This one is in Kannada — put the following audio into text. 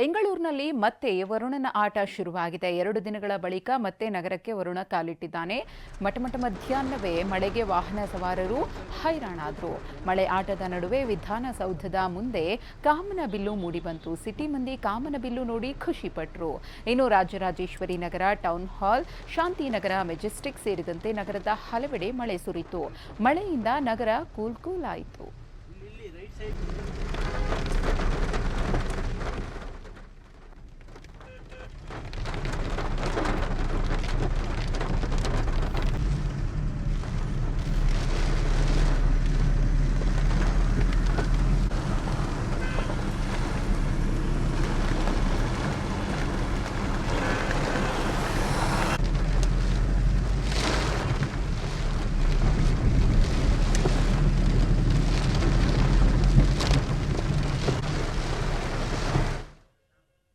ಬೆಂಗಳೂರಿನಲ್ಲಿ ಮತ್ತೆ ವರುಣನ ಆಟ ಶುರುವಾಗಿದೆ. ಎರಡು ದಿನಗಳ ಬಳಿಕ ಮತ್ತೆ ನಗರಕ್ಕೆ ವರುಣ ಕಾಲಿಟ್ಟಿದ್ದಾನೆ. ಮಟಮಟ ಮಧ್ಯಾಹ್ನವೇ ಮಳೆಗೆ ವಾಹನ ಸವಾರರು ಹೈರಾಣಾದ್ರು. ಮಳೆ ಆಟದ ನಡುವೆ ವಿಧಾನಸೌಧದ ಮುಂದೆ ಕಾಮನ ಬಿಲ್ಲು ಮೂಡಿಬಂತು ಸಿಟಿ ಮಂದಿ ಕಾಮನ ಬಿಲ್ಲು ನೋಡಿ ಖುಷಿಪಟ್ರು ಇನ್ನು Rajarajeshwari Nagar, town hall Shantinagar Majestic ಸೇರಿದಂತೆ ನಗರದ ಹಲವೆಡೆ ಮಳೆ ಸುರಿತು. ಮಳೆಯಿಂದ ನಗರ ಕೂಲ್ ಕೂಲ್ ಆಯಿತು.